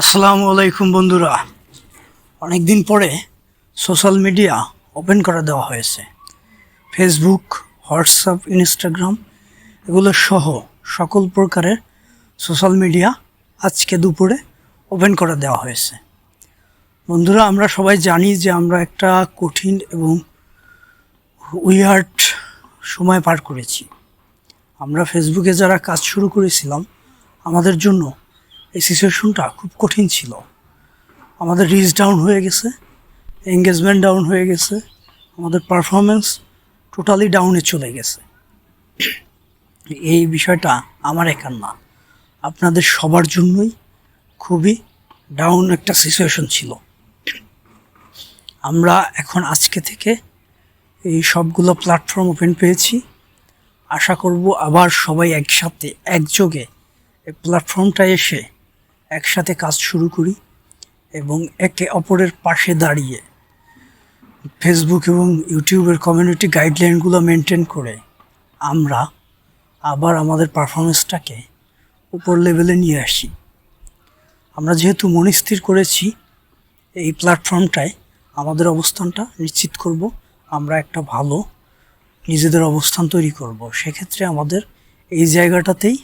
আসসালামু আলাইকুম বন্ধুরা। অনেক দিন পরে সোশ্যাল মিডিয়া ওপেন করে দেওয়া হয়েছে। ফেসবুক হোয়াটসঅ্যাপ ইনস্টাগ্রাম এগুলো সহ সকল প্রকারের সোশ্যাল মিডিয়া আজকে দুপুরে ওপেন করে দেওয়া হয়েছে। বন্ধুরা, আমরা সবাই জানি যে আমরা একটা কঠিন এবং উইয়ার্ড সময় পার করেছি। আমরা ফেসবুকে যারা কাজ শুরু করেছিলাম, আমাদের জন্য এই সিচুয়েশনটা খুব কঠিন ছিল। আমাদের রিচ ডাউন হয়ে গেছে এঙ্গেজমেন্ট ডাউন হয়ে গেছে, আমাদের পারফরমেন্স টোটালি ডাউনে চলে গেছে। এই বিষয়টা আমার একার না। আপনাদের সবার জন্যই খুবই ডাউন একটা সিচুয়েশন ছিল। আমরা এখন আজকে থেকে এই সবগুলো প্ল্যাটফর্ম ওপেন পেয়েছি। আশা করব আবার সবাই একসাথে, একযোগে এই প্ল্যাটফর্মটা এসে একসাথে কাজ শুরু করি এবং একে অপরের পাশে দাঁড়িয়ে ফেসবুক এবং ইউটিউবের কমিউনিটি গাইডলাইনগুলো মেনটেন করে আমরা আবার আমাদের পারফরমেন্সটাকে উপর লেভেলে নিয়ে আসি। আমরা যেহেতু মনস্থির করেছি, এই প্ল্যাটফর্মটায় আমাদের অবস্থানটা নিশ্চিত করব, আমরা একটা ভালো নিজেদের অবস্থান তৈরি করব। সেক্ষেত্রে আমাদের এই জায়গাটাতেই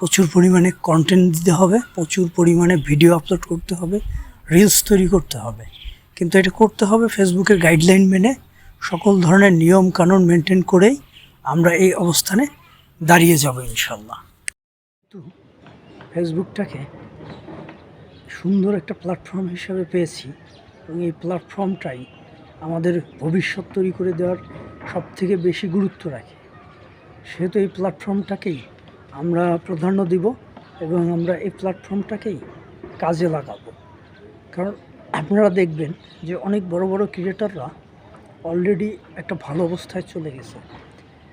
প্রচুর পরিমাণে কন্টেন্ট দিতে হবে, প্রচুর পরিমাণে ভিডিও আপলোড করতে হবে রিলস তৈরি করতে হবে। কিন্তু এটা করতে হবে ফেসবুকের গাইডলাইন মেনে, সকল ধরনের নিয়ম কানুন মেনটেন করেই আমরা এই অবস্থানে দাঁড়িয়ে যাব ইনশাল্লাহ তো ফেসবুকটাকে সুন্দর একটা প্ল্যাটফর্ম হিসেবে পেয়েছি এবং এই প্ল্যাটফর্মটাই আমাদের ভবিষ্যৎ তৈরি করে দেওয়ার সবথেকে বেশি গুরুত্ব রাখে। সেহেতু এই প্ল্যাটফর্মটাকেই আমরা প্রাধান্য দিব এবং আমরা এই প্ল্যাটফর্মটাকেই কাজে লাগাবো। কারণ আপনারা দেখবেন যে অনেক বড় বড় ক্রিয়েটাররা অলরেডি একটা ভালো অবস্থায় চলে গেছে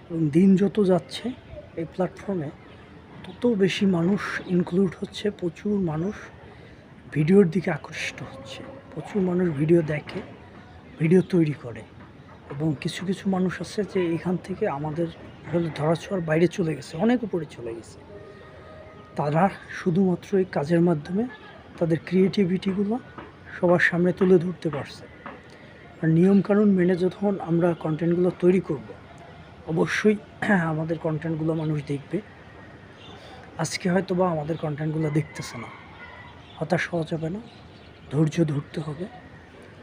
এবং দিন যত যাচ্ছে এই প্ল্যাটফর্মে তত বেশি মানুষ ইনক্লুড হচ্ছে, প্রচুর মানুষ ভিডিওর দিকে আকৃষ্ট হচ্ছে, প্রচুর মানুষ ভিডিও দেখে, ভিডিও তৈরি করে এবং কিছু কিছু মানুষ আছে যে এখান থেকে আমাদের আসলে ধরাছোঁয়ার বাইরে চলে গেছে, অনেক উপরে চলে গেছে। তারা শুধুমাত্র এই কাজের মাধ্যমে তাদের ক্রিয়েটিভিটিগুলো সবার সামনে তুলে ধরতে পারছে। আর নিয়মকানুন মেনে যখন আমরা কন্টেন্টগুলো তৈরি করব, অবশ্যই আমাদের কন্টেন্টগুলো মানুষ দেখবে। আজকে হয়তো বা আমাদের কন্টেন্টগুলো দেখতেছে না। হতাশ হওয়া যাবে না, ধৈর্য ধরতে হবে।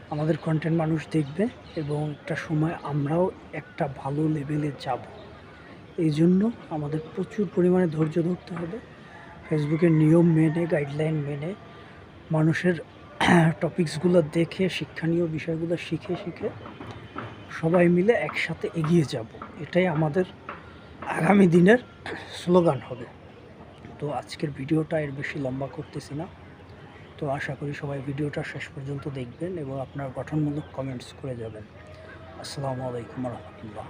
আমাদের কন্টেন্ট মানুষ দেখবে এবং একটা সময় আমরাও একটা ভালো লেভেলে যাব। এই জন্য আমাদের প্রচুর পরিমাণে ধৈর্য ধরতে হবে। ফেসবুকের নিয়ম মেনে গাইডলাইন মেনে, মানুষের টপিকসগুলো দেখে, শিক্ষণীয় বিষয়গুলো শিখে শিখে সবাই মিলে একসাথে এগিয়ে যাব। এটাই আমাদের আগামী দিনের স্লোগান হবে। তো আজকের ভিডিওটা এর বেশি লম্বা করতেছি না। তো আশা করি সবাই ভিডিওটা শেষ পর্যন্ত দেখবেন এবং আপনার গঠনমূলক কমেন্টস করে যাবেন। আসসালামু আলাইকুম রহমতুল্লাহ।